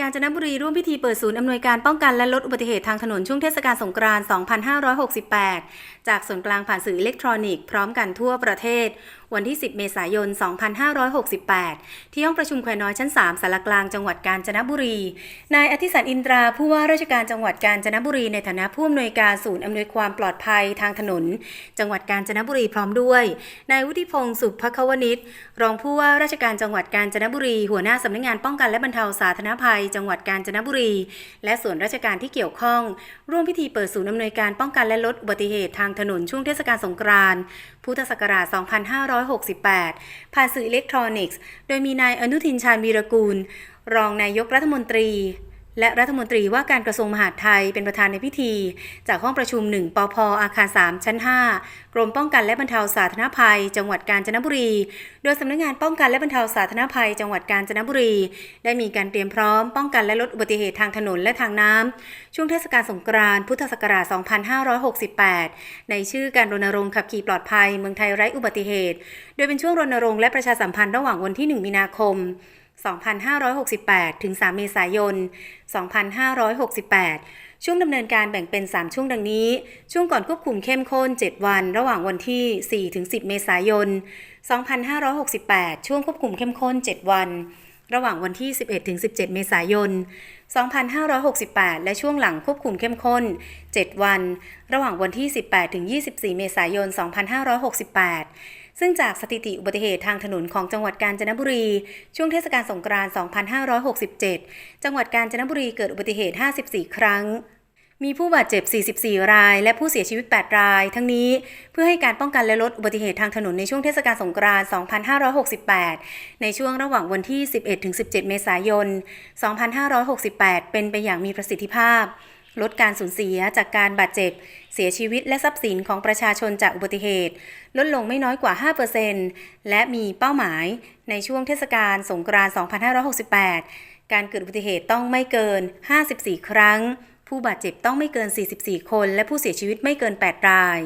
กาญจนบุรีร่วมพิธีเปิดศูนย์อำนวยการป้องกันและลดอุบัติเหตุทางถนนช่วงเทศกาลสงกรานต์ 2568 จากส่วนกลางผ่านสื่ออิเล็กทรอนิกส์พร้อมกันทั่วประเทศ วันที่ 10 เมษายน 2568 ที่ห้องประชุมแควน้อยชั้น 3สารกลางจังหวัดกาญจนบุรี นายอธิสันอินตราผู้ว่าราชการจังหวัดกาญจนบุรีในฐานะผู้อำนวยการศูนย์อำนวยความปลอดภัยทางถนน จังหวัดกาญจนบุรีพร้อมด้วย นายวุฒิพงศ์สุภควนิชรองผู้ว่าราชการจังหวัดกาญจนบุรี หัวหน้าสำนักงานป้องกันและบรรเทาสาธารณภัยจังหวัดกาญจนบุรี และส่วนราชการที่เกี่ยวข้อง ร่วมพิธีเปิดศูนย์อำนวยการป้องกันและลดอุบัติเหตุทางถนนช่วงเทศกาลสงกรานต์พุทธศักราช 2568 ผ่านสื่ออิเล็กทรอนิกส์ โดยมีนายอนุทินชาญวีรกูล รองนายกรัฐมนตรี และรัฐมนตรีว่าการกระทรวงมหาดไทยเป็นประธานในพิธี จากห้องประชุม 1 ปพอาคาร 3 ชั้น 5 กรมป้องกันและบรรเทาสาธารณภัย จังหวัดกาญจนบุรี โดยสำนักงานป้องกันและบรรเทาสาธารณภัย จังหวัดกาญจนบุรี ได้มีการเตรียมพร้อมป้องกันและลดอุบัติเหตุทางถนนและทางน้ำช่วงเทศกาลสงกรานต์พุทธศักราช 2568 ในชื่อการรณรงค์ขับขี่ปลอดภัยเมืองไทยไร้อุบัติเหตุ โดยเป็นช่วงรณรงค์และประชาสัมพันธ์ระหว่างวันที่ 1 มีนาคม 2568 ถึง 3 เมษายน 2568 ช่วงดำเนินการแบ่งเป็น 3 ช่วงดังนี้ ช่วงก่อนควบคุมเข้มข้น 7 วัน ระหว่างวันที่ 4 ถึง 10 เมษายน 2568 ช่วงควบคุมเข้มข้น 7 วัน ระหว่างวันที่ 11 ถึง 17 เมษายน 2568 และช่วงหลังควบคุมเข้มข้น 7 วัน ระหว่างวันที่ 18 ถึง 24 เมษายน 2568 ซึ่งจากสถิติอุบัติเหตุทางถนนของจังหวัดกาญจนบุรี ช่วงเทศกาลสงกรานต์ 2567 จังหวัดกาญจนบุรีเกิดอุบัติเหตุ 54 ครั้ง มีผู้บาดเจ็บ 44 ราย และผู้เสียชีวิต 8 ราย ทั้งนี้เพื่อให้การป้องกันและลดอุบัติเหตุทางถนนในช่วงเทศกาลสงกรานต์ 2568 ในช่วงระหว่างวันที่ 11-17 เมษายน 2568 เป็นไปอย่างมีประสิทธิภาพ ลดการสูญเสียจากการบาดเจ็บ เสียชีวิตและทรัพย์สินของประชาชนจากอุบัติเหตุ ลดลงไม่น้อยกว่า 5%และมีเป้าหมายในช่วงเทศกาลสงกรานต์2568 การเกิดอุบัติเหตุต้องไม่เกิน 54 ครั้ง ผู้บาดเจ็บต้องไม่เกิน 44 คน และผู้เสียชีวิตไม่เกิน 8 ราย